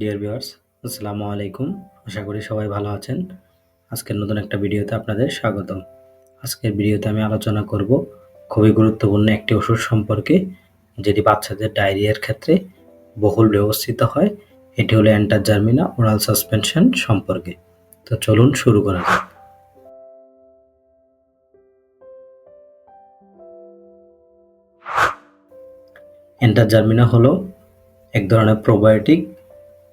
Dear viewers আসসালামু আলাইকুম। আশা করি সবাই ভালো আছেন। আজকের নতুন একটা ভিডিওতে আপনাদের স্বাগতম। আজকের ভিডিওতে আমি আলোচনা করব খুবই গুরুত্বপূর্ণ একটি ওষুধ সম্পর্কে, যেটি বাচ্চাদের ডায়রিয়ার ক্ষেত্রে বহুল ব্যবস্থিত হয়। এটি হলো অ্যান্টাজার্মিনা ওরাল সাসপেনশন সম্পর্কে। তো চলুন শুরু করা যাক। অ্যান্টাজার্মিনা হলো এক ধরনের প্রোবায়োটিক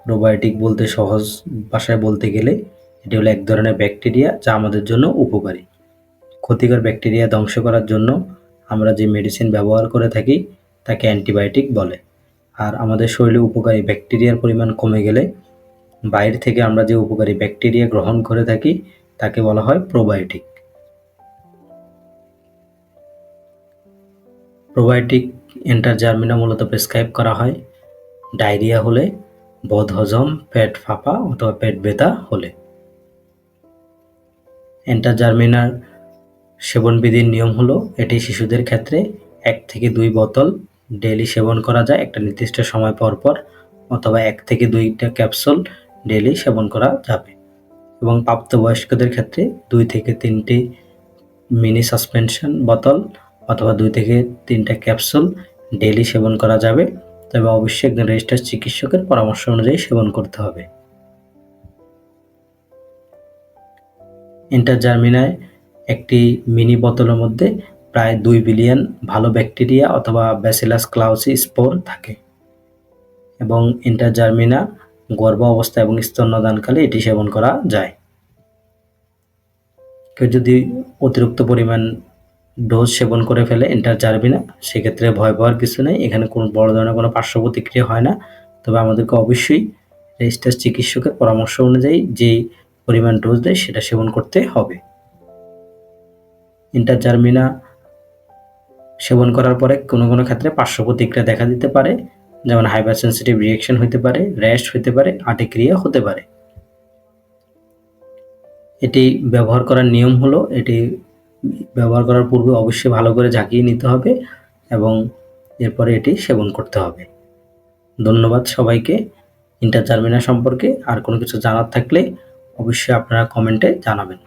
প্রোবায়োটিক বলতে সহজ ভাষায় বলতে গেলে এটি হলো এক ধরনের ব্যাকটেরিয়া যা আমাদের জন্য উপকারী। ক্ষতিকর ব্যাকটেরিয়া ধ্বংস করার জন্য আমরা যে মেডিসিন ব্যবহার করে থাকি, তাকে অ্যান্টিবায়োটিক বলে। আর আমাদের শরীরে উপকারী ব্যাকটেরিয়ার পরিমাণ কমে গেলে বাইরে থেকে আমরা যে উপকারী ব্যাকটেরিয়া গ্রহণ করে থাকি, তাকে বলা হয় প্রোবায়োটিক প্রোবায়োটিক এন্টারজার্মিনা মূলত প্রেসক্রাইব করা হয়। ডায়রিয়া হলে বদহজম পেট ফাঁপা অথবা পেট ব্যথা হলে। এন্টারজার্মিনার সেবনবিধির নিয়ম হলো, এটি শিশুদের ক্ষেত্রে এক থেকে দুই বোতল ডেলি সেবন করা যায়, একটা নির্দিষ্ট সময় পর পর, অথবা এক থেকে দুইটা ক্যাপসুল ডেলি সেবন করা যাবে। এবং প্রাপ্তবয়স্কদের ক্ষেত্রে দুই থেকে তিনটি মিনি সাসপেনশন বোতল অথবা দুই থেকে তিনটা ক্যাপসুল ডেলি সেবন করা যাবে। তবে অবশ্যই একজন রেজিস্টার চিকিৎসকের পরামর্শ অনুযায়ী সেবন করতে হবে। ইন্টারজার্মিনায় একটি মিনি বোতলের মধ্যে প্রায় দুই বিলিয়ন ভালো ব্যাকটেরিয়া অথবা ব্যাসিলাস ক্লাউসি স্পোর থাকে এবং ইন্টারজার্মিনা গর্ভ অবস্থা এবং স্তন্যদানকালে এটি সেবন করা যায়। কেউ যদি অতিরিক্ত পরিমাণ ডোজ সেবন করে ফেলে ইন্টারজার্মিনা সেক্ষেত্রে ভয় পাওয়ার কিছু নেই। এখানে কোনো বড় ধরনের কোনো পার্শ্ব প্রতিক্রিয়া হয় না। তবে আমাদেরকে অবশ্যই রেজিস্টার চিকিৎসকের পরামর্শ অনুযায়ী যে পরিমাণ ডোজ দেয়, সেটা সেবন করতে হবে। ইন্টারজার্মিনা সেবন করার পরে কোনো কোনো ক্ষেত্রে পার্শ্ব প্রতিক্রিয়া দেখা দিতে পারে। যেমন হাইপার সেন্সিটিভ রিয়েকশন হতে পারে র্যাশ হতে পারে আটিক্রিয়া হতে পারে। এটি ব্যবহার করার নিয়ম হলো, এটি ব্যবহার করার পূর্বে অবশ্যই ভালো করে ঝাঁকিয়ে নিতে হবে এবং এরপরে এটি সেবন করতে হবে। ধন্যবাদ সবাইকে। ইন্টারজার্মিনা সম্পর্কে আর কোনো কিছু জানার থাকলে অবশ্যই আপনারা কমেন্টে জানাবেন।